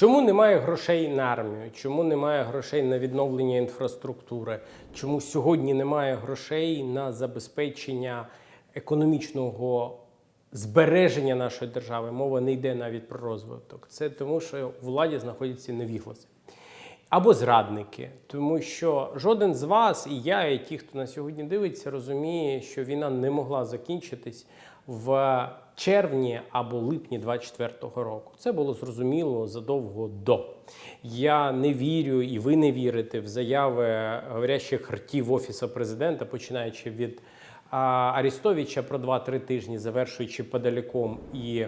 Чому немає грошей на армію? Чому немає грошей на відновлення інфраструктури? Чому сьогодні немає грошей на забезпечення економічного збереження нашої держави? Мова не йде навіть про розвиток. Це тому, що у владі знаходяться невігласи або зрадники, тому що жоден з вас, і я, і ті, хто на сьогодні дивиться, розуміє, що війна не могла закінчитись в червні або липні 24-го року. Це було зрозуміло задовго до. Я не вірю, і ви не вірите в заяви говорящих ртів офісу президента, починаючи від а, Арістовича про 2-3 тижні, завершуючи подаліком і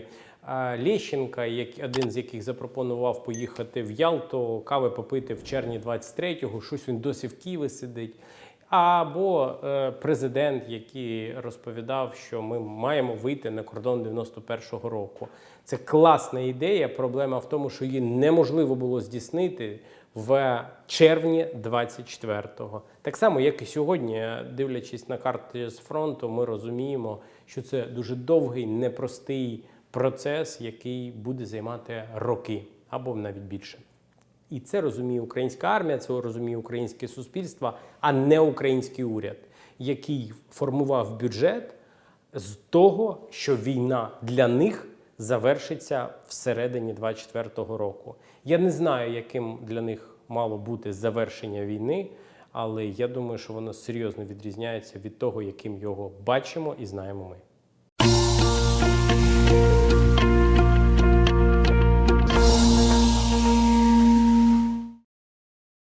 Лещенка, як один з яких запропонував поїхати в Ялту, кави попити в червні 23-го, щось він досі в Києві сидить. Або е, президент, який розповідав, що ми маємо вийти на кордон 91-го року. Це класна ідея. Проблема в тому, що її неможливо було здійснити в червні 24-го. Так само, як і сьогодні, дивлячись на карти з фронту, ми розуміємо, що це дуже довгий, непростий процес, який буде займати роки або навіть більше. І це розуміє українська армія, це розуміє українське суспільство, а не український уряд, який формував бюджет з того, що війна для них завершиться всередині 24-го року. Я не знаю, яким для них мало бути завершення війни, але я думаю, що воно серйозно відрізняється від того, яким його бачимо і знаємо ми.